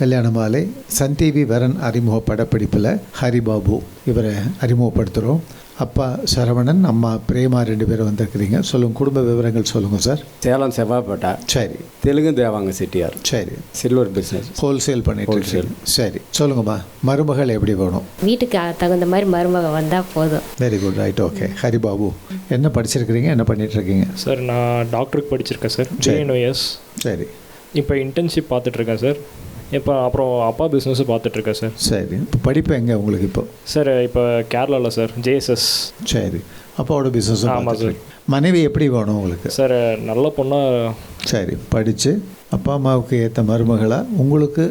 கல்யாண மாலை Sun TV வரன் அறிமுக படப்பிடிப்பில் ஹரிபாபு இவரை அறிமுகப்படுத்துகிறோம் அப்பா சரவணன் அம்மா பிரேமா ரெண்டு பேரும் வந்திருக்கிறீங்க. சொல்லுங்கள் குடும்ப விவரங்கள் சொல்லுங்கள் சார் சேலம் செவ்வாப்பேட்டை சரி. தெலுங்கு தேவாங்க செட்டியார். சரி. சில்வர் பிஸ்னஸ் ஹோல்சேல் பண்ணிட்டு இருக்கீங்க. சரி. சொல்லுங்கம்மா மருமகள் எப்படி வேணும்? வீட்டுக்கு தகுந்த மாதிரி மருமக வந்தால் போதும். Very good right okay Haribabu என்ன படிச்சிருக்கிறீங்க? என்ன பண்ணிட்டு இருக்கீங்க சார் நான் டாக்டருக்கு படிச்சிருக்கேன் சார் ஜேஎன்ஒஎஸ் சரி. இப்போ இன்டர்ன்ஷிப் பார்த்துட்ருக்கேன் சார் இப்போ அப்புறம் அப்பா பிஸ்னஸும் பார்த்துட்ருக்கேன் சார் சரி. இப்போ படிப்பு எங்கே உங்களுக்கு இப்போ? சார் இப்போ கேரளாவில் சார் ஜேஎஸ்எஸ் சரி. அப்பாவோட பிஸ்னஸ் ஆமாம் சார். மனைவி எப்படி வேணும் உங்களுக்கு? சார் நல்ல பொண்ணாக சரி. படித்து அப்பா அம்மாவுக்கு ஏற்ற மருமகளாக உங்களுக்கு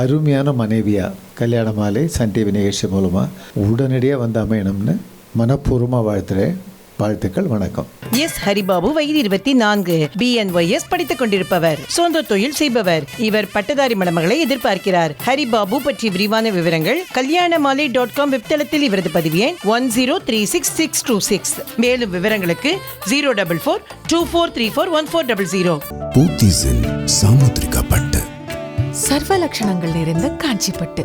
அருமையான மனைவியாக கல்யாண மாலை சன் டிவி நிகழ்ச்சி மூலமாக உடனடியாக வந்து அமையணும்னு மனப்பூர்வமாக வாழ்த்துறேன். வாழ்த்துக்கள் வணக்கம். எஸ் ஹரிபாபு வயது இருபத்தி நான்கு பிஎன்ஒய்எஸ் படித்துக் கொண்டிருப்பவர் சொந்த தொழில் செய்பவர். இவர் பட்டதாரி மணமகளை எதிர்பார்க்கிறார். ஹரிபாபு பற்றி விரிவான விவரங்கள் கல்யாண மாலை டாட் காம் வெப்தளத்தில் இவரது பதிவு எண் one zero three six six two six மேலும் விவரங்களுக்கு zero double four two four three four one four double zero Samudrika Pattu. சர்வ லட்சணங்கள் நிறைந்த காஞ்சிப்பட்டு.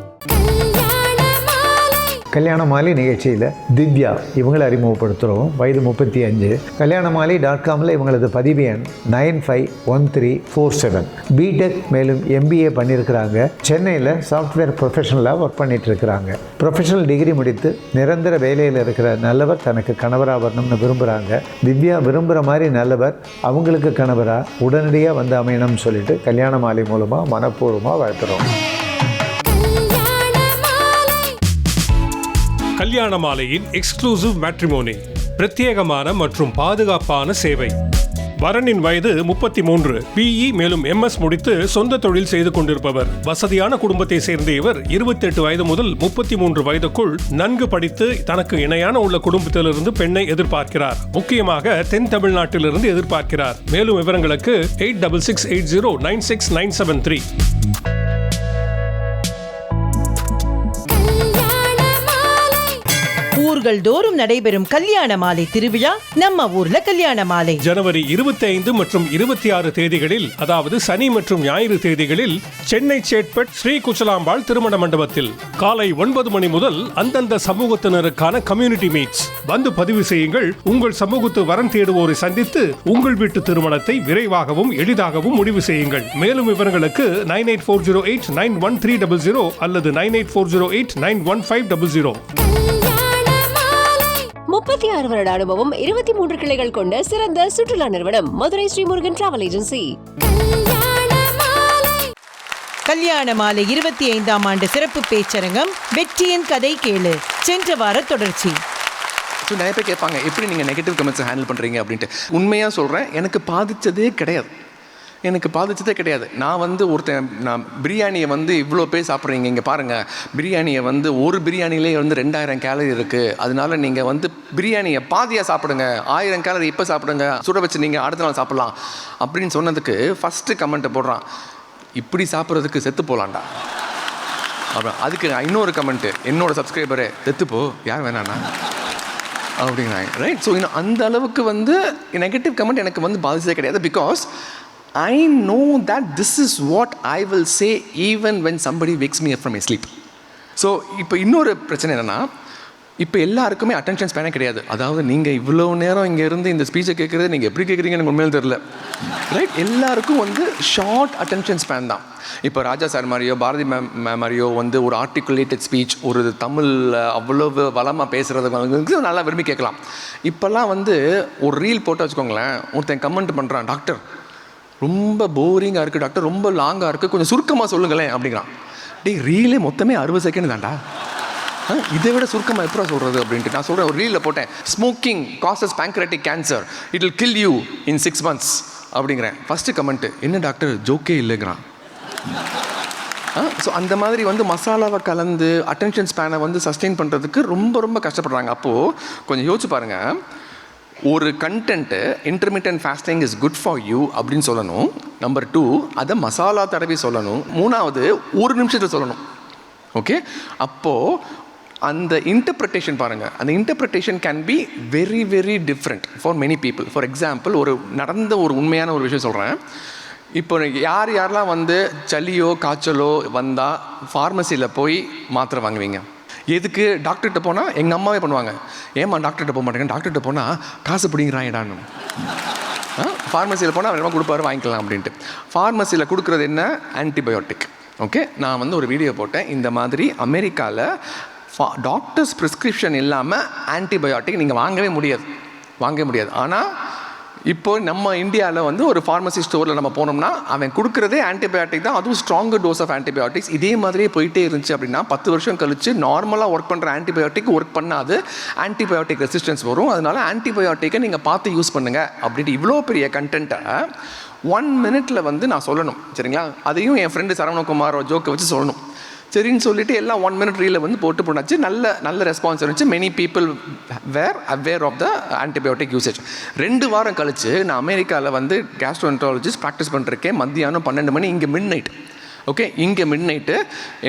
கல்யாண மாலை நிகழ்ச்சியில் திவ்யா இவங்களை அறிமுகப்படுத்துகிறோம் வயது முப்பத்தி அஞ்சு. கல்யாண மாலை டாட் காமில் இவங்களது பதிவு எண் nine five one three four seven. BTech மேலும் எம்பிஏ பண்ணியிருக்கிறாங்க சென்னையில் சாஃப்ட்வேர் ப்ரொஃபஷனலாக ஒர்க் பண்ணிட்டு இருக்கிறாங்க ப்ரொஃபஷனல் டிகிரி முடித்து நிரந்தர வேலையில் இருக்கிற நல்லவர் தனக்கு கணவராக வரணும்னு விரும்புகிறாங்க திவ்யா விரும்புகிற மாதிரி நல்லவர் அவங்களுக்கு கணவராக உடனடியாக வந்து அமையணும்னு சொல்லிட்டு கல்யாண மாலை மூலமாக மனப்பூர்வமாக வாழ்த்துறோம். கல்யாண மாலையின் எக்ஸ்க்ளூசிவ் மேட்ரிமோனி பிரத்யேகமான மற்றும் பாதுகாப்பான சேவை. வரனின் வயது முப்பத்தி மூன்று பிஇ மேலும் எம்எஸ் முடித்து சொந்த தொழில் செய்து கொண்டிருப்பவர். வசதியான குடும்பத்தை சேர்ந்த இவர் இருபத்தெட்டு வயது முதல் முப்பத்தி மூன்று வயதுக்குள் நன்கு படித்து தனக்கு இணையான உள்ள குடும்பத்திலிருந்து பெண்ணை எதிர்பார்க்கிறார். முக்கியமாக தென் தமிழ்நாட்டிலிருந்து எதிர்பார்க்கிறார். மேலும் விவரங்களுக்கு eight double six eight zero nine six nine seven three. ஊர்கள் தோறும் நடைபெறும் கல்யாண மாலை திருவிழா நம்ம ஊர்ல கல்யாண மாலை. ஜனவரி 25 மற்றும் இருபத்தி ஆறு தேதிகளில் அதாவது சனி மற்றும் ஞாயிறு தேதிகளில் சென்னை சேட்பட் ஸ்ரீ குச்சலாம்பாள் திருமண மண்டபத்தில் காலை ஒன்பது மணி முதல் அந்தந்த சமூகத்தினருக்கான கம்யூனிட்டி மீட்ஸ் வந்து பதிவு செய்யுங்கள். உங்கள் சமூகத்து வரன் தேடுவோரை சந்தித்து உங்கள் வீட்டு திருமணத்தை விரைவாகவும் எளிதாகவும் முடிவு செய்யுங்கள். மேலும் விவரங்களுக்கு nine eight four zero eight nine one three double zero அல்லது nine eight four zero eight nine one five double zero. முப்பத்தி ஆறு வருட அனுபவம் இருபத்தி மூன்று கிளைகள் கொண்ட சிறந்த சுற்றுலா நிறுவனம் மதுரை ஸ்ரீமுருகன் டிராவல் ஏஜென்சி கல்யாண மாலை இருபத்தி ஐந்தாம் ஆண்டு சிறப்பு பேச்சரங்கம் வெற்றியின் கதை கேளு. சென்ற வார தொடர்ச்சி. ஸோ நிறைய பேர் கேட்பாங்க எப்படி நீங்கள் நெகட்டிவ் கமெண்ட்ஸை ஹேண்டில் பண்ணுறீங்க அப்படின்ட்டு. உண்மையாக சொல்கிறேன் எனக்கு பாதிச்சதே கிடையாது. எனக்கு பாதிச்சதே கிடையாது. நான் வந்து ஒருத்தன் நான் பிரியாணியை வந்து இவ்வளோ பேர் சாப்பிட்றீங்க இங்கே பாருங்கள் பிரியாணியை வந்து ஒரு பிரியாணிலே வந்து ரெண்டாயிரம் கேலரி இருக்குது அதனால நீங்கள் வந்து பிரியாணியை பாதியாக சாப்பிடுங்க. ஆயிரம் கேலரி இப்போ சாப்பிடுங்க. சுட வச்சு நீங்கள் அடுத்த நாள் சாப்பிட்லாம். அப்படின்னு சொன்னதுக்கு ஃபஸ்ட்டு கமெண்ட்டை போடுறான். இப்படி சாப்பிட்றதுக்கு செத்து போகலாண்டா அப்புறம் அதுக்கு இன்னொரு கமெண்ட்டு என்னோட சப்ஸ்கிரைபரு செத்துப்போ யார் வேணாண்ணா அப்படிங்கிறாங்க. ரைட் ஸோ இன்னும் அந்த அளவுக்கு வந்து நெகட்டிவ் கமெண்ட் எனக்கு வந்து பாதிச்சதே கிடையாது. Because I know that this is what I will say even when somebody wakes me from my sleep so இப்போ இன்னொரு பிரச்சனை என்னென்னா இப்போ எல்லாருக்குமே அட்டென்ஷன் ஸ்பேனே கிடையாது. அதாவது நீங்கள் இவ்வளோ நேரம் இங்கே இருந்து இந்த ஸ்பீச்சை கேட்குறது நீங்கள் எப்படி கேட்குறீங்கன்னு எனக்கு உண்மையில தெரில ரைட் எல்லாருக்கும் வந்து ஷார்ட் அட்டென்ஷன் ஸ்பேன் தான். இப்போ ராஜா சார் மாதிரியோ பாரதி மேம் மேம் மாதிரியோ வந்து ஒரு ஆர்டிகுலேட்டட் ஸ்பீச் ஒரு தமிழ் அவ்வளவு வளமாக பேசுகிறது நல்லா விரும்பி கேட்கலாம். இப்போல்லாம் வந்து ஒரு ரீல் போட்டு வச்சுக்கோங்களேன் ஒருத்தன் கமெண்ட் பண்ணுறான் டாக்டர் ரொம்ப போரிங்காக இருக்குது டாக்டர் ரொம்ப லாங்காக இருக்குது கொஞ்சம் சுருக்கமாக சொல்லுங்களேன் அப்படிங்கிறான். டே ரீலே மொத்தமே அறுபது செகண்ட் தாண்டா ஆ, இதை விட சுருக்கமாக எப்படா சொல்கிறது அப்படின்ட்டு. நான் சொல்கிறேன் ஒரு ரீலில் போட்டேன். Smoking causes pancreatic cancer it will kill you in six months அப்படிங்கிறேன். First comment என்ன டாக்டர் ஜோக்கே இல்லைங்கிறான். ஸோ அந்த மாதிரி வந்து மசாலாவை கலந்து அட்டென்ஷன் ஸ்பேனை வந்து சஸ்டெயின் பண்ணுறதுக்கு ரொம்ப ரொம்ப கஷ்டப்படுறாங்க. அப்போது கொஞ்சம் யோசிச்சு பாருங்கள் ஒரு content intermittent fasting is good for you அப்படின்னு சொல்லணும். நம்பர் டூ அதை மசாலா தடவி சொல்லணும். மூணாவது ஒரு நிமிஷத்தில் சொல்லணும். ஓகே அப்போது அந்த இன்டர்பிரிட்டேஷன் பாருங்கள் அந்த interpretation can be very very different for many people for example ஒரு நடந்த ஒரு உண்மையான ஒரு விஷயம் சொல்கிறேன் இப்போ யார் யாரெல்லாம் வந்து சளியோ காய்ச்சலோ வந்தால் ஃபார்மசியில் போய் மாத்திரை வாங்குவீங்க? எதுக்கு டாக்டர்கிட்ட போனால் எங்கள் அம்மாவே பண்ணுவாங்க. ஏம்மா டாக்டர்கிட்ட போக மாட்டேங்க? டாக்டர்கிட்ட போனால் காசு பிடிங்கிறாங்கடான்னு ஃபார்மசியில் போனால் அவர் கொடுப்பாரு வாங்கிக்கலாம் அப்படின்ட்டு. ஃபார்மசியில் கொடுக்குறது என்ன? ஆன்டிபயோட்டிக் ஓகே நான் வந்து ஒரு வீடியோ போட்டேன். இந்த மாதிரி அமெரிக்காவில் ஃபா டாக்டர்ஸ் ப்ரிஸ்கிரிப்ஷன் இல்லாமல் ஆன்டிபயோட்டிக் நீங்கள் வாங்கவே முடியாது. வாங்கவே முடியாது. ஆனால் இப்போ நம்ம இந்தியாவில் வந்து ஒரு ஃபார்மசி ஸ்டோரில் நம்ம போனோம்னா அவன் கொடுக்குறதே ஆன்டிபயோட்டிக் தான். அதுவும் ஸ்ட்ராங்கர் டோஸ் ஆஃப் ஆன்டிபயோட்டிக்ஸ் இதே மாதிரியே போயிட்டே இருந்துச்சு அப்படின்னா பத்து வருஷம் கழிச்சு நார்மலாக ஒர்க் பண்ணுற ஆன்டிபயோட்டிக் ஒர்க் பண்ணாது. ஆன்டிபயோட்டிக் ரெசிஸ்டன்ஸ் வரும். அதனால ஆன்டிபயோட்டிக்கை நீங்கள் பார்த்து யூஸ் பண்ணுங்கள் அப்படின்ட்டு இவ்வளோ பெரிய கண்டென்ட்டை ஒன் மினிட்ல வந்து நான் சொல்லணும். சரிங்களா? அதையும் என் ஃப்ரெண்டு சரவணகுமார் ஜோக்கை வச்சு சொல்லணும். சரின்னு சொல்லிட்டு எல்லாம் ஒன் மினிட் ரீல வந்து போட்டு போனாச்சு. நல்ல நல்ல ரெஸ்பான்ஸ் இருந்துச்சு. Many people were aware of the antibiotic usage ரெண்டு வாரம் கழித்து நான் அமெரிக்காவில் வந்து கேஸ்ட்ரோன்டாலஜிஸ்ட் ப்ராக்டிஸ் பண்ணிருக்கேன் மத்தியானம் பன்னெண்டு மணி இங்கே மிட் நைட் ஓகே இங்கே மிட் நைட்டு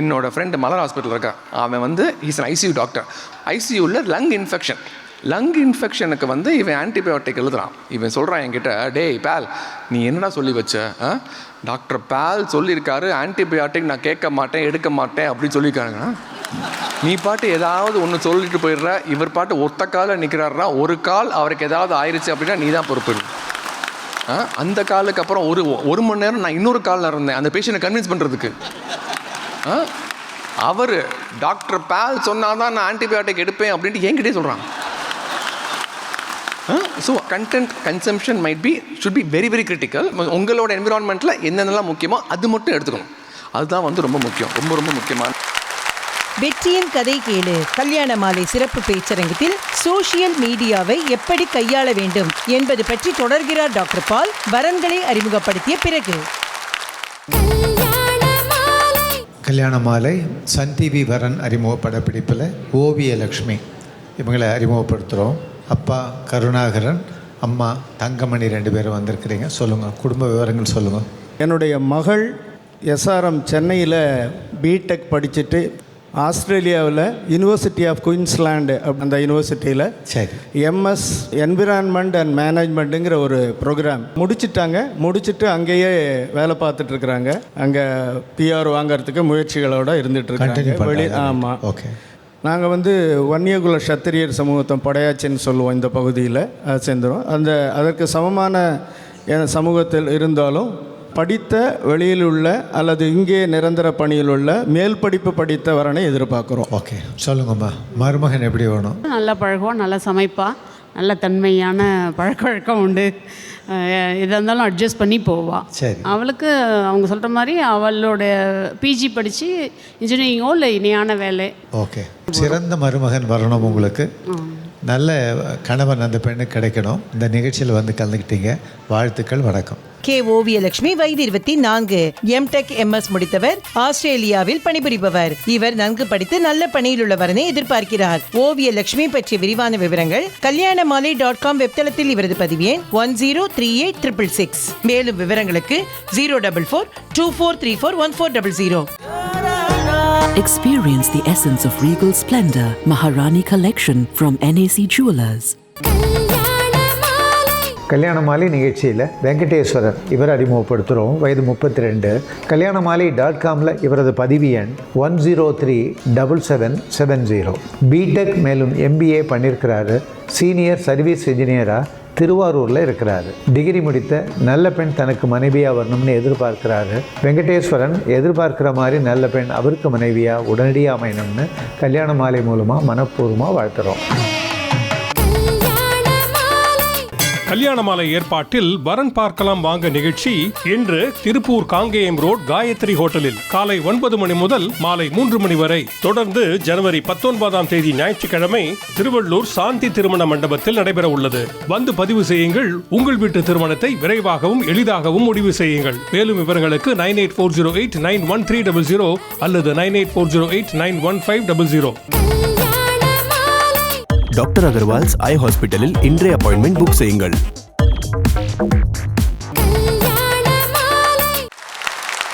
என்னோடய ஃப்ரெண்டு மலர் ஹாஸ்பிட்டல் இருக்கா. அவன் வந்து இஸ் ஐசியூ டாக்டர் ஐசியூவில் லங் இன்ஃபெக்ஷன் லங் இன்ஃபெக்ஷனுக்கு வந்து இவன் ஆன்டிபயோட்டிக் எழுதுறான். இவன் சொல்கிறான் என்கிட்ட டேய் பேல் நீ என்னடா சொல்லி வச்ச? ஆ? டாக்டர் பேல் சொல்லியிருக்காரு ஆன்டிபயோட்டிக் நான் கேட்க மாட்டேன் எடுக்க மாட்டேன் அப்படின்னு சொல்லியிருக்காருங்கண்ணா நீ பாட்டு ஏதாவது ஒன்று சொல்லிட்டு போயிடுற இவர் பாட்டு ஒத்த காலில் நிற்கிறாருனா ஒரு கால் அவருக்கு ஏதாவது ஆயிடுச்சு அப்படின்னா நீ தான் பொறுப்பு. ஆ, அந்த காலுக்கு அப்புறம் ஒரு ஒரு மணி நேரம் நான் இன்னொரு காலில் இருந்தேன் அந்த பேஷண்ட்டை கன்வின்ஸ் பண்ணுறதுக்கு அவர் டாக்டர் பேல் சொன்னால் தான் நான் ஆன்டிபயோட்டிக் எடுப்பேன் அப்படின்ட்டு என்கிட்டே சொல்கிறான் so content consumption might be should be very very critical உங்களோட என்விரான்மெண்ட்டில் என்னென்னலாம் முக்கியமோ அது மட்டும் எடுத்துக்கணும். அதுதான் வந்து ரொம்ப முக்கியம். ரொம்ப ரொம்ப முக்கியமான வெற்றியின் கதை கேளு. கல்யாண மாலை சிறப்பு பேச்சரங்கத்தில் சோஷியல் மீடியாவை எப்படி கையாள வேண்டும் என்பது பற்றி தொடர்கிறார் டாக்டர் பால் வரன்களை அறிமுகப்படுத்திய பிறகு. கல்யாண மாலை. சன் டிவி வரன் அறிமுக படப்பிடிப்பில் ஓவிய லக்ஷ்மி இவங்களை அறிமுகப்படுத்துகிறோம். அப்பா கருணாகரன் அம்மா தங்கமணி ரெண்டு பேரும் வந்திருக்கிறீங்க. சொல்லுங்கள் குடும்ப விவரங்கள் சொல்லுங்கள் என்னுடைய மகள் எஸ்ஆர்எம் சென்னையில் பிடெக் படிச்சுட்டு ஆஸ்திரேலியாவில் யுனிவர்சிட்டி ஆஃப் குயின்ஸ்லாண்டு அந்த யூனிவர்சிட்டியில் சரி. எம்எஸ் என்விரான்மெண்ட் அண்ட் மேனேஜ்மெண்ட்டுங்கிற ஒரு ப்ரோக்ராம் முடிச்சிட்டாங்க. முடிச்சிட்டு அங்கேயே வேலை பார்த்துட்டு இருக்கிறாங்க. அங்கே பிஆர் வாங்குறதுக்கு முயற்சிகளோட இருக்காங்க. வெளி ஆமாம் ஓகே நாங்கள் வந்து வன்னியகுல சத்திரியர் சமூகத்தை படையாச்சின்னு சொல்லுவோம் இந்த பகுதியில் சேர்ந்துடும் அந்த அதற்கு சமமான சமூகத்தில் இருந்தாலும் படித்த வெளியில் உள்ள அல்லது இங்கே நிரந்தர பணியில் உள்ள மேல் படிப்பு படித்த வரனை எதிர்பார்க்குறோம். ஓகே சொல்லுங்கம்மா. மருமகன் எப்படி வேணும்? நல்லா பழகுவான் நல்லா சமைப்பா நல்ல தன்மையான பழக்க வழக்கம் உண்டு. அஹ் எதா இருந்தாலும் அட்ஜஸ்ட் பண்ணி போவாள் சரி. அவளுக்கு அவங்க சொல்கிற மாதிரி அவளோட பிஜி படித்து இன்ஜினியரிங்கோ இல்லை இணையான வேலை? ஓகே சிறந்த மருமகன் வரணும் உங்களுக்கு. நல்ல கணவன் அந்த பெண்ணுக்கு கிடைக்கணும். இந்த நிகழ்ச்சியில் வந்து கலந்துக்கிட்டீங்க. வாழ்த்துக்கள் வணக்கம். கே. ஓவியலட்சுமி வயது இருபத்தி நான்கு. எம்டெக் எம்எஸ் முடித்தவர். ஆஸ்திரேலியாவில் பணிபுரிபவர். இவர் நன்கு படித்து நல்ல பணியில் உள்ளவரனை எதிர்பார்க்கிறார் ஓவியலட்சுமி பற்றிய விரிவான விவரங்கள் கல்யாண மாலை டாட் காம் வெப்தளத்தில் இவரது பதிவு எண் one zero three eight triple six. மேலும் விவரங்களுக்கு zero double four two four three four one four double zero. Experience the essence of regal splendor. Maharani Collection from NAC Jewelers. கல்யாண மாலை நிகழ்ச்சியில் வெங்கடேஸ்வரர் இவர் அறிமுகப்படுத்துகிறோம் வயது முப்பத்தி ரெண்டு கல்யாண மாலை டாட் காமில் இவரது பதிவு எண் one zero three double seven seven zero BTech மேலும் எம்பிஏ பண்ணியிருக்கிறாரு சீனியர் சர்வீஸ் இன்ஜினியராக திருவாரூரில் இருக்கிறாரு. டிகிரி முடித்த நல்ல பெண் தனக்கு மனைவியாக வரணும்னு எதிர்பார்க்கிறாரு. வெங்கடேஸ்வரன் எதிர்பார்க்கிற மாதிரி நல்ல பெண் அவருக்கு மனைவியாக உடனடியாக அமையணும்னு கல்யாண மாலை மூலமாக மனப்பூர்வமாக வாழ்த்துறோம். கல்யாண மாலை ஏற்பாட்டில் வரன் பார்க்கலாம் வாங்க நிகழ்ச்சி இன்று திருப்பூர் காங்கேயம் ரோட் காயத்ரி ஹோட்டலில் காலை ஒன்பது மணி முதல் மாலை மூன்று மணி வரை. தொடர்ந்து ஜனவரி பத்தொன்பதாம் தேதி ஞாயிற்றுக்கிழமை திருவள்ளூர் சாந்தி திருமண மண்டபத்தில் நடைபெற உள்ளது. வந்து பதிவு செய்யுங்கள். உங்கள் வீட்டு திருமணத்தை விரைவாகவும் எளிதாகவும் முடிவு செய்யுங்கள். மேலும் விவரங்களுக்கு nine eight four zero eight nine one three double zero அல்லது nine eight four zero eight nine one five double zero. Doctor Agarwal's eye ஹாஸ்பிட்டலில் இன்றைய அப்பாயின்மெண்ட் புக் செய்யுங்கள்.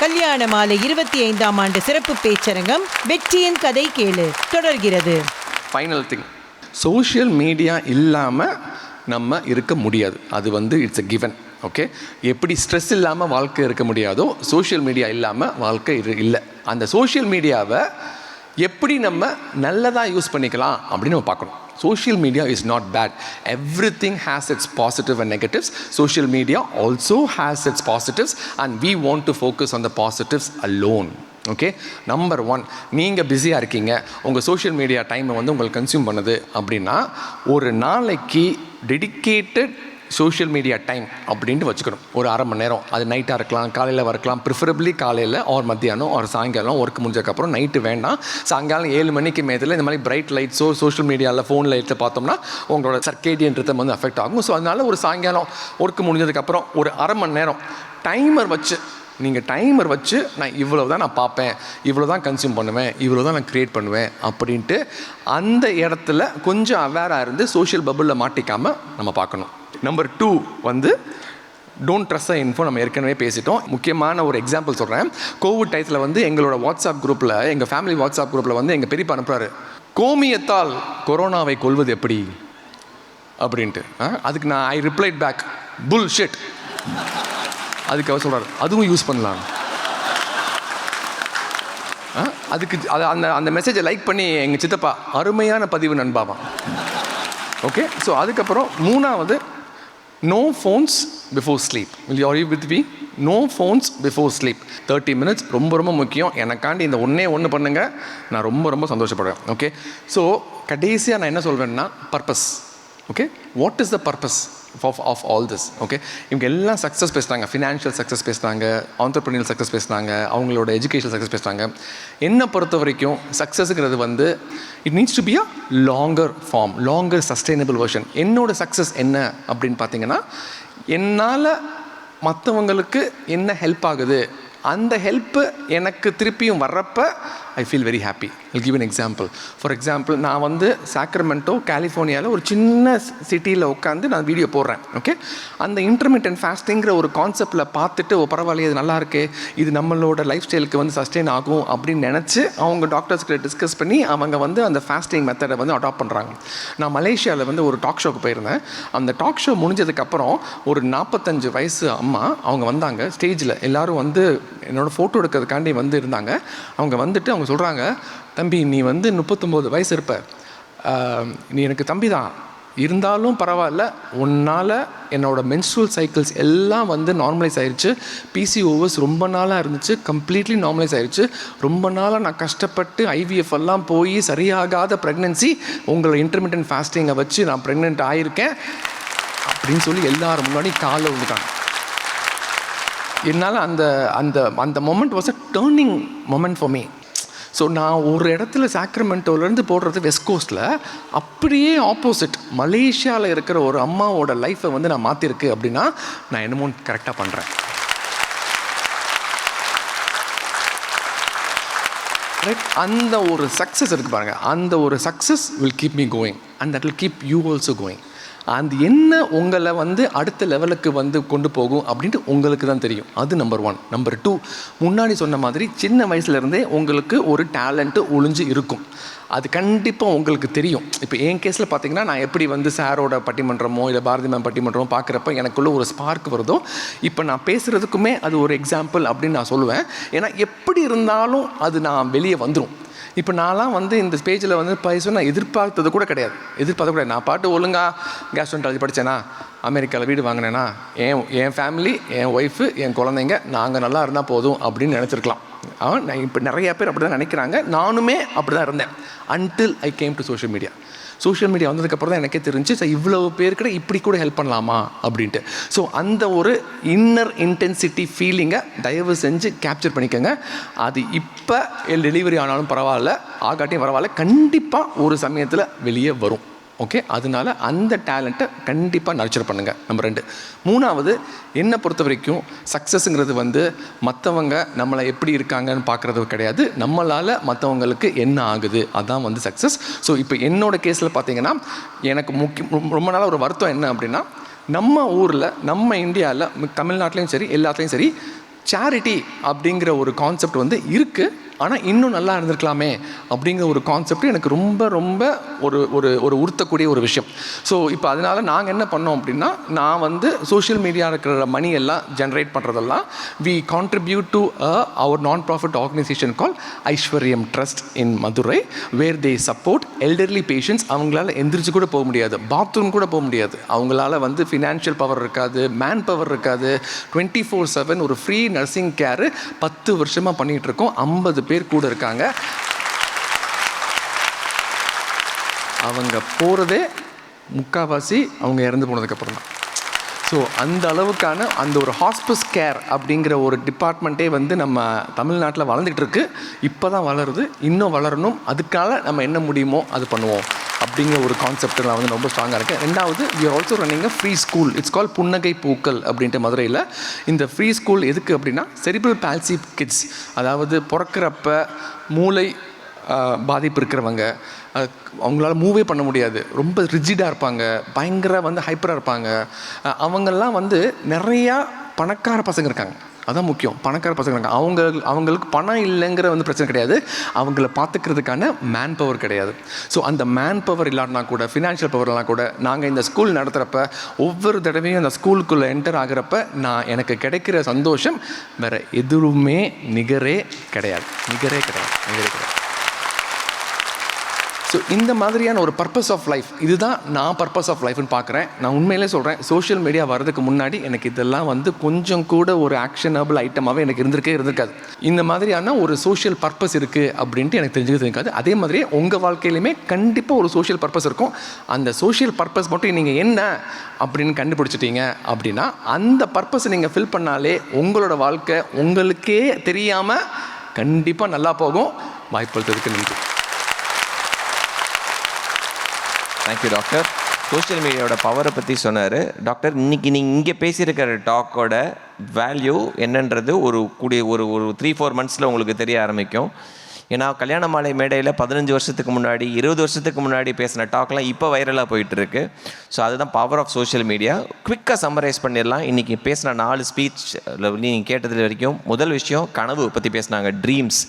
கல்யாண மாலை இருபத்தி ஐந்தாம் ஆண்டு சிறப்பு பேச்சரங்கம் வெற்றியின் கதை கேளு தொடர்கிறது. ஃபைனல் திங் சோஷியல் மீடியா இல்லாமல் நம்ம இருக்க முடியாது. அது வந்து இட்ஸ் a given. ஓகே எப்படி ஸ்ட்ரெஸ் இல்லாமல் வாழ்க்கை இருக்க முடியாதோ சோஷியல் மீடியா இல்லாமல் வாழ்க்கை இல்லை. அந்த சோஷியல் மீடியாவை எப்படி நம்ம நல்லதாக யூஸ் பண்ணிக்கலாம் அப்படின்னு நம்ம பார்க்கணும். Social media is not bad everything has its positive and negatives social media also has its positives and we want to focus on the positives alone okay number one நீங்கள் பிஸியாக இருக்கீங்க. உங்கள் சோஷியல் மீடியா டைமை வந்து உங்களுக்கு consume பண்ணுது அப்படின்னா ஒரு நாளைக்கு டெடிக்கேட்டட் சோஷியல் மீடியா டைம் அப்படின்ட்டு வச்சுக்கணும். ஒரு அரை மணி நேரம். அது நைட்டாக இருக்கலாம் காலையில் வரக்கலாம். ப்ரிஃபரபிளி காலையில் ஒரு மத்தியானம் ஒரு சாயங்காலம் ஒர்க் முடிஞ்சதுக்கப்புறம் நைட்டு வேண்டாம். சாயங்காலம் ஏழு மணிக்கு மேத்தில் இந்த மாதிரி பிரைட் லைட்ஸோ சோஷியல் மீடியாவில் ஃபோன் லைட்ஸை பார்த்தோம்னா உங்களோட சர்க்கேடியன் ரித்தம் வந்து அஃபெக்ட் ஆகும். ஸோ அதனால் ஒரு சாயங்காலம் ஒர்க் முடிஞ்சதுக்கப்புறம் ஒரு அரை மணி நேரம் டைமர் வச்சு நீங்கள் டைமர் வச்சு நான் இவ்வளோ தான் நான் பார்ப்பேன் இவ்வளோ தான் கன்சியூம் பண்ணுவேன் இவ்வளோ தான் நான் க்ரியேட் பண்ணுவேன் அப்படின்ட்டு அந்த இடத்துல கொஞ்சம் அவேராக இருந்து சோஷியல் பபுளில் மாட்டிக்காமல் நம்ம பார்க்கணும். நம்பர் டூ வந்து டோன்ட் ட்ரஸ்ட் அ இன்ஃபோ நம்ம ஏற்கனவே பேசிட்டோம். முக்கியமான ஒரு எக்ஸாம்பிள் சொல்கிறேன் கோவிட் டயத்தில் வந்து எங்களோட வாட்ஸ்அப் குரூப்பில் எங்கள் ஃபேமிலி வாட்ஸ்அப் குரூப்பில் வந்து எங்கள் பெரியப்பா அனுப்புகிறாரு கோமியத்தால் கொரோனாவை கொல்வது எப்படி? அப்படின்ட்டு. ஆ, அதுக்கு நான் I replied back bullshit அதுக்கு அவர் சொல்கிறார் அதுவும் யூஸ் பண்ணலாம். ஆ, அதுக்கு அது அந்த அந்த மெசேஜை லைக் பண்ணி எங்கள் சித்தப்பா அருமையான பதிவு நண்பாவான் ஓகே ஸோ அதுக்கப்புறம் மூணாவது no phones before sleep will you you with we no phones before sleep thirty minutes ரொம்ப ரொம்ப முக்கியம். எனக்காண்டி இந்த ஒன்றே ஒன்று பண்ணுங்கள் நான் ரொம்ப ரொம்ப சந்தோஷப்படுவேன். ஓகே ஸோ கடைசியாக நான் என்ன சொல்வேன்னா purpose okay what is the purpose of of all this okay இவங்க எல்லாம் சக்ஸஸ் பேசுகிறாங்க ஃபினான்ஷியல் சக்ஸஸ் பேசுகிறாங்க ஆண்டர்பிரினியல் சக்ஸஸ் பேசுகிறாங்க அவங்களோட எஜுகேஷன் சக்ஸஸ் பேசுகிறாங்க என்னை பொறுத்த வரைக்கும் சக்ஸஸுங்கிறது வந்து it needs to be a longer form longer sustainable version என்னோட சக்ஸஸ் என்ன அப்படின்னு பார்த்தீங்கன்னா என்னால் மற்றவங்களுக்கு என்ன ஹெல்ப் ஆகுது அந்த ஹெல்ப்பு எனக்கு திருப்பியும் வர்றப்ப I feel very happy I'll give an example for example நான் வந்து சாக்ரமெண்டோ கலிஃபோர்னியாவில் ஒரு சின்ன சிட்டியில் உட்காந்து நான் வீடியோ போடுறேன் ஓகே அந்த இன்டர்மீடியன்ட் ஃபாஸ்டிங்கிற ஒரு கான்செப்டில் பார்த்துட்டு ஓ பரவாயில்லையே இது நல்லா இது நம்மளோட லைஃப் ஸ்டைலுக்கு வந்து சஸ்டெயின் ஆகும் அப்படின்னு நினச்சி அவங்க டாக்டர்ஸ்கிட்ட டிஸ்கஸ் பண்ணி அவங்க வந்து அந்த ஃபாஸ்டிங் மெத்தடை வந்து அடாப்ட் பண்ணுறாங்க நான் மலேசியாவில் வந்து ஒரு டாக் ஷோக்கு போயிருந்தேன். அந்த டாக் ஷோ முடிஞ்சதுக்கப்புறம் ஒரு நாற்பத்தஞ்சு வயசு அம்மா அவங்க வந்தாங்க. ஸ்டேஜில் எல்லோரும் வந்து என்னோடய ஃபோட்டோ எடுக்கிறதுக்காண்டி வந்து இருந்தாங்க. அவங்க வந்துட்டு அவங்க சொல்கிறாங்க தம்பி நீ வந்து முப்பத்தொம்போது வயசு இருப்ப. நீ எனக்கு தம்பி தான் இருந்தாலும் பரவாயில்ல உன்னால் என்னோடய மென்ஸ்ட்ரல் சைக்கிள்ஸ் எல்லாம் வந்து நார்மலைஸ் ஆயிருச்சு. பிசிஓவஸ் ரொம்ப நாளாக இருந்துச்சு கம்ப்ளீட்லி நார்மலைஸ் ஆயிடுச்சு ரொம்ப நாளாக நான் கஷ்டப்பட்டு ஐவிஎஃப் எல்லாம் போய் சரியாகாத ப்ரெக்னென்சி உங்களை இன்டர்மீடியன்ட் ஃபாஸ்டிங்கை வச்சு நான் ப்ரெக்னென்ட் ஆயிருக்கேன். அப்படின்னு சொல்லி எல்லாரும் முன்னாடி காலை விழுந்துட்டாங்க என்னால் அந்த அந்த அந்த moment was a turning moment for me so நான் ஒரு இடத்துல சாக்ரமெண்டோலேருந்து போடுறது வெஸ்ட் கோஸ்ட்டில் அப்படியே ஆப்போசிட் மலேசியாவில் இருக்கிற ஒரு அம்மாவோட லைஃப்பை வந்து நான் மாற்றிருக்கு அப்படின்னா நான் என்னமோ கரெக்டாக பண்ணுறேன் ரைட் அந்த ஒரு சக்ஸஸ் இருக்கு பாருங்க. அந்த ஒரு success will keep me going and that will keep you also going அந்த என்ன உங்களை வந்து அடுத்த லெவலுக்கு வந்து கொண்டு போகும் அப்படின்ட்டு உங்களுக்கு தான் தெரியும். அது நம்பர் ஒன் நம்பர் டூ முன்னாடி சொன்ன மாதிரி சின்ன வயசுலேருந்தே உங்களுக்கு ஒரு டேலண்ட்டு ஒளிஞ்சு இருக்கும். அது கண்டிப்பாக உங்களுக்கு தெரியும். இப்போ என் கேஸில் பார்த்தீங்கன்னா நான் எப்படி வந்து சாரோட பட்டிமன்றமோ இல்லை பாரதி மேம் பட்டிமன்றமோ பார்க்குறப்ப எனக்குள்ளே ஒரு ஸ்பார்க் வருதோ இப்போ நான் பேசுகிறதுக்குமே அது ஒரு எக்ஸாம்பிள் அப்படின்னு நான் சொல்லுவேன். ஏன்னா எப்படி இருந்தாலும் அது நான் வெளியே வந்துடும் இப்போ நான்லாம் வந்து இந்த பேஜில் வந்து பேச நான் எதிர்பார்த்தது கூட கிடையாது. எதிர்பார்த்தது கூட நான் பாட்டு ஒழுங்காக கேஸ்ட்ரோன்டாலஜி படித்தேனா அமெரிக்காவில் வீடு வாங்கினேனா என் என் ஃபேமிலி என் ஒய்ஃபு என் குழந்தைங்க நாங்கள் நல்லா இருந்தால் போதும் அப்படின்னு நினச்சிருக்கலாம். ஆனால் நான் இப்போ நிறைய பேர் அப்படி தான் நினைக்கிறாங்க. நானுமே அப்படி தான் இருந்தேன். Until I came to social media social media வந்ததுக்கப்புறம் தான் எனக்கே தெரிஞ்சு ஸோ இவ்வளவு பேர்கிட்ட இப்படி கூட ஹெல்ப் பண்ணலாமா? அப்படின்ட்டு. ஸோ அந்த ஒரு இன்னர் இன்டென்சிட்டி ஃபீலிங்கை தயவு செஞ்சு கேப்சர் பண்ணிக்கோங்க. அது இப்போ டெலிவரி ஆனாலும் பரவாயில்ல ஆகாட்டியும் பரவாயில்ல கண்டிப்பாக ஒரு சமயத்தில் வெளியே வரும். ஓகே அதனால அந்த டேலண்ட்டை கண்டிப்பாக நர்ச்சர் பண்ணுங்கள் நம்பர் ரெண்டு. மூணாவது என்னை பொறுத்த வரைக்கும் சக்ஸஸ்ங்கிறது வந்து மற்றவங்க நம்மளை எப்படி இருக்காங்கன்னு பார்க்குறது கிடையாது. நம்மளால் மற்றவங்களுக்கு என்ன ஆகுது? அதான் வந்து சக்ஸஸ் ஸோ இப்போ என்னோட கேஸில் பார்த்தீங்கன்னா எனக்கு முக்கிய ரொம்ப- ரொம்ப நாளாக ஒரு வருத்தம் என்ன அப்படின்னா நம்ம ஊரில் நம்ம இந்தியாவில் தமிழ்நாட்டிலையும் சரி எல்லாத்துலேயும் சரி சேரிட்டி அப்படிங்கிற ஒரு கான்செப்ட் வந்து இருக்குது ஆனால் இன்னும் நல்லா இருந்திருக்கலாமே அப்படிங்கிற ஒரு கான்செப்ட் எனக்கு ரொம்ப ரொம்ப ஒரு ஒரு ஒரு உறுத்தக்கூடிய ஒரு விஷயம். ஸோ இப்போ அதனால நாங்கள் என்ன பண்ணோம் அப்படின்னா நான் வந்து சோஷியல் மீடியா இருக்கிற மணி எல்லாம் ஜென்ரேட் பண்ணுறதெல்லாம் we contribute to a our non profit organization call Aishwaryam trust in Madurai where they support elderly patients அவங்களால எந்திரிச்சு கூட போக முடியாது. பாத்ரூம் கூட போக முடியாது. அவங்களால வந்து ஃபினான்ஷியல் பவர் இருக்காது மேன் பவர் இருக்காது. டுவெண்ட்டி ஃபோர் செவன் ஒரு ஃப்ரீ நர்சிங் கேரு பத்து வருஷமாக பண்ணிகிட்டு இருக்கோம். ஐம்பது பேர் கூட இருக்காங்க. அவங்க போகிறதே முக்கால்வாசி அவங்க இறந்து போனதுக்கப்புறம் தான். ஸோ அந்த அளவுக்கான அந்த ஒரு ஹாஸ்பிஸ் கேர் அப்படிங்கிற ஒரு டிபார்ட்மெண்ட்டே வந்து நம்ம தமிழ்நாட்டில் வளர்ந்துட்டு இருக்கு. இப்போ தான் வளருது. இன்னும் வளரணும். அதுக்காக நம்ம என்ன முடியுமோ அது பண்ணுவோம். அப்படிங்கிற ஒரு கான்செப்ட் நான் வந்து ரொம்ப ஸ்ட்ராங்காக இருக்கேன். ரெண்டாவது we are also running free school it's call Punnagai Pookkal அப்படின்ட்டு மதுரையில். இந்த ஃப்ரீ ஸ்கூல் எதுக்கு அப்படின்னா செரிபிள் பால்சி கிட்ஸ் அதாவது பிறக்கிறப்ப மூளை பாதிப்பு இருக்கிறவங்க அவங்களால மூவே பண்ண முடியாது. ரொம்ப ரிஜிடாக இருப்பாங்க பயங்கர வந்து ஹைப்பராக இருப்பாங்க. அவங்கெல்லாம் வந்து நிறையா பணக்கார பசங்க இருக்காங்க. அதான் முக்கியம். பணக்கார பசங்க அவங்க அவங்களுக்கு பணம் இல்லைங்கிற வந்து பிரச்சனை கிடையாது. அவங்கள பார்த்துக்கிறதுக்கான மேன் பவர் கிடையாது. ஸோ அந்த மேன் பவர் இல்லாட்டினா கூட ஃபினான்ஷியல் பவர்லாம் கூட நாங்கள் இந்த ஸ்கூல் நடத்துகிறப்ப ஒவ்வொரு தடவையும் அந்த ஸ்கூலுக்குள்ளே என்டர் ஆகிறப்ப நான் எனக்கு கிடைக்கிற சந்தோஷம் வேறு எதுவுமே நிகரே கிடையாது. நிகரே கிடையாது. நிகரே கிடையாது. ஸோ இந்த மாதிரியான ஒரு பர்பஸ் ஆஃப் லைஃப் இதுதான் நான் பர்பஸ் ஆஃப் லைஃப்னு பார்க்குறேன். நான் உண்மையிலே சொல்கிறேன் சோஷியல் மீடியா வரதுக்கு முன்னாடி எனக்கு இதெல்லாம் வந்து கொஞ்சம் கூட ஒரு ஆக்ஷனபிள் ஐட்டமாகவே எனக்கு இருந்திருக்கே இருந்திருக்காது. இந்த மாதிரியான ஒரு சோஷியல் பர்பஸ் இருக்குது அப்படின்ட்டு எனக்கு தெரிஞ்சுக்க தெரிஞ்சுக்காது. அதே மாதிரியே உங்கள் வாழ்க்கையிலுமே கண்டிப்பாக ஒரு சோஷியல் பர்பஸ் இருக்கும். அந்த சோஷியல் பர்பஸ் மட்டும் நீங்கள் என்ன அப்படின்னு கண்டுபிடிச்சிட்டீங்க அப்படின்னா அந்த பர்பஸை நீங்கள் ஃபில் பண்ணாலே உங்களோட வாழ்க்கை உங்களுக்கே தெரியாமல் கண்டிப்பாக நல்லா போகும். வாய்ப்பளித்ததுக்கு நன்றி. தேங்க்யூ டாக்டர் சோஷியல் மீடியாவோட பவரை பற்றி சொன்னார். டாக்டர் இன்னைக்கு நீங்கள் இங்கே பேசியிருக்கிற டாக்கோட வேல்யூ என்னன்றது ஒரு கூடிய ஒரு ஒரு த்ரீ ஃபோர் மந்த்ஸில் உங்களுக்கு தெரிய ஆரம்பிக்கும். ஏன்னா கல்யாண மாலை மேடையில் பதினஞ்சு வருஷத்துக்கு முன்னாடி இருபது வருஷத்துக்கு முன்னாடி பேசின டாக்லாம் இப்போ வைரலாக போயிட்டு இருக்கு ஸோ அதுதான் பவர் ஆஃப் சோஷியல் மீடியா குவிக்காக சம்மரைஸ் பண்ணிடலாம். இன்றைக்கி பேசின நாலு ஸ்பீச் நீங்கள் கேட்டது வரைக்கும் முதல் விஷயம் கனவு பற்றி பேசினாங்க. ட்ரீம்ஸ்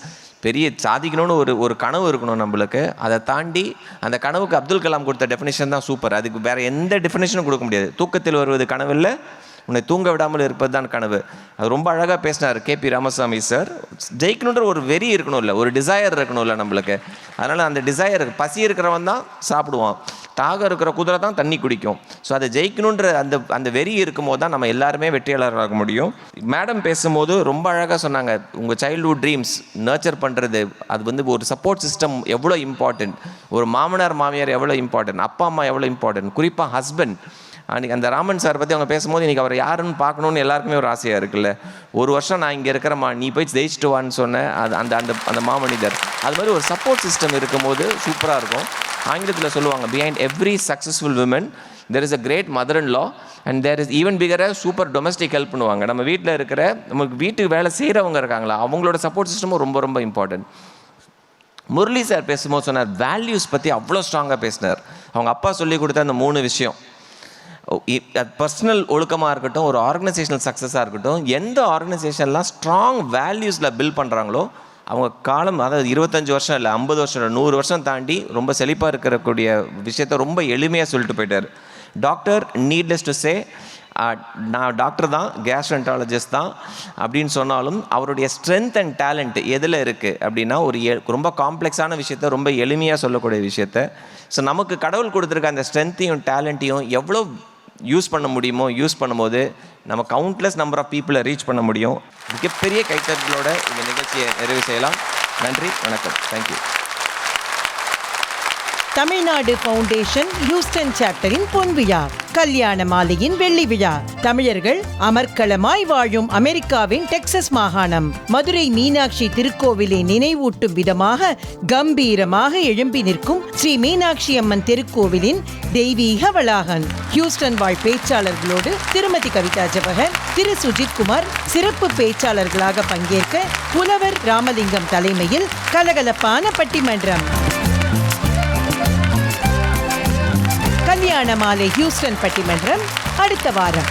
பெரிய சாதிக்கணும்னு ஒரு ஒரு கனவு இருக்கணும் நம்மளுக்கு. அதை தாண்டி அந்த கனவுக்கு அப்துல் கலாம் கொடுத்த டெஃபினேஷன் தான் சூப்பர் அதுக்கு வேறு எந்த டெஃபினேஷனும் கொடுக்க முடியாது. தூக்கத்தில் வருவது கனவில்லை உன்னை தூங்க விடாமல் இருப்பது தான் கனவு. அது ரொம்ப அழகாக பேசினார் கேபி ராமசாமி சார். ஜெயிக்கணுன்ற ஒரு வெறி இருக்கணும்ல ஒரு டிசையர் இருக்கணும்ல நம்மளுக்கு. அதனால் அந்த டிசையர் பசி இருக்கிறவன் தான் சாப்பிடுவான். தாகம் இருக்கிற குதிரை தான் தண்ணி குடிக்கும். ஸோ அதை ஜெயிக்கணுன்ற அந்த அந்த வெறி இருக்கும்போது தான் நம்ம எல்லாருமே வெற்றியாளராக முடியும். மேடம் பேசும்போது ரொம்ப அழகாக சொன்னாங்க உங்கள் சைல்ட்ஹுட் ட்ரீம்ஸ் நர்ச்சர் பண்ணுறது அது வந்து ஒரு சப்போர்ட் சிஸ்டம் எவ்வளோ இம்பார்ட்டண்ட் ஒரு மாமனார் மாமியார் எவ்வளோ இம்பார்ட்டன்ட் அப்பா அம்மா எவ்வளோ இம்பார்ட்டன்ட் குறிப்பாக ஹஸ்பண்ட் அன்றைக்கி அந்த ராமன் சார் பற்றி அவங்க பேசும்போது இன்றைக்கி அவர் யாருன்னு பார்க்கணுன்னு எல்லாருக்குமே ஒரு ஆசையாக இருக்குல்ல. ஒரு வருஷம் நான் இங்கே இருக்கிறேம்மா நீ போய் ஜெயிச்சுட்டு வான்னு சொன்னேன் அது அந்த அந்த அந்த மாமனிதர். அது மாதிரி ஒரு சப்போர்ட் சிஸ்டம் இருக்கும்போது சூப்பராக இருக்கும். ஆங்கிலத்தில் சொல்லுவாங்க behind every successful women there is a great mother in law and there is even bigger super domestic help பண்ணுவாங்க நம்ம வீட்டில் இருக்கிற நமக்கு வீட்டுக்கு வேலை செய்கிறவங்க இருக்காங்களா அவங்களோட சப்போர்ட் சிஸ்டமும் ரொம்ப ரொம்ப இம்பார்ட்டன்ட் முரளி சார் பேசும்போது சொன்னார் வேல்யூஸ் பற்றி அவ்வளோ ஸ்ட்ராங்காக பேசினார். அவங்க அப்பா சொல்லி கொடுத்த அந்த மூணு விஷயம். பர்சனல் ஒழுக்கமாக இருக்கட்டும் ஒரு ஆர்கனைசேஷனல் சக்ஸஸாக இருக்கட்டும் எந்த ஆர்கனைசேஷன்லாம் ஸ்ட்ராங் வேல்யூஸில் பில்ட் பண்ணுறாங்களோ அவங்க காலம் அதாவது இருபத்தஞ்சி வருஷம் இல்லை ஐம்பது வருஷம் இல்லை நூறு வருஷம் தாண்டி ரொம்ப செழிப்பாக இருக்கக்கூடிய விஷயத்த ரொம்ப எளிமையாக சொல்லிட்டு போயிட்டார். டாக்டர் நீட்லெஸ் டு சே நான் டாக்டர் தான் கேஸ்ட்ரென்டாலஜிஸ்ட் தான் அப்படின்னு சொன்னாலும் அவருடைய ஸ்ட்ரென்த் அண்ட் டேலண்ட் எதில் இருக்குது அப்படின்னா ஒரு எ- ரொம்ப காம்ப்ளெக்ஸான விஷயத்த ரொம்ப எளிமையாக சொல்லக்கூடிய விஷயத்த. ஸோ நமக்கு கடவுள் கொடுத்துருக்க அந்த ஸ்ட்ரென்த்தையும் டேலண்ட்டையும் எவ்வளோ யூஸ் பண்ண முடியுமோ யூஸ் பண்ணும்போது நம்ம கவுண்ட்லெஸ் நம்பர் ஆஃப் பீப்புளை ரீச் பண்ண முடியும். மிகப்பெரிய கைத்தட்டலோட இந்த நிகழ்ச்சியை நிறைவு செய்யலாம். நன்றி வணக்கம். Thank you Tamil Nadu foundation Houston சாப்டரின் பொன் விழா கல்யாண மாலையின் வெள்ளி விழா. தமிழர்கள் அமர்க்களமாய் வாழும் அமெரிக்காவின் டெக்சஸ் மாகாணம். மதுரை மீனாட்சி திருக்கோவிலை நினைவூட்டும் விதமாக கம்பீரமாக எழும்பி நிற்கும் ஸ்ரீ மீனாட்சி அம்மன் திருக்கோவிலின் தெய்வீக வளாகன் ஹியூஸ்டன் வாழ் பேச்சாளர்களோடு திருமதி கவிதா ஜவஹர் திரு சுஜித் குமார் சிறப்பு பேச்சாளர்களாக பங்கேற்க புலவர் ராமலிங்கம் தலைமையில் கலகலப்பான பட்டிமன்றம். கல்யாண மாலை ஹியூஸ்டன் பட்டிமன்றம் அடுத்த வாரம்.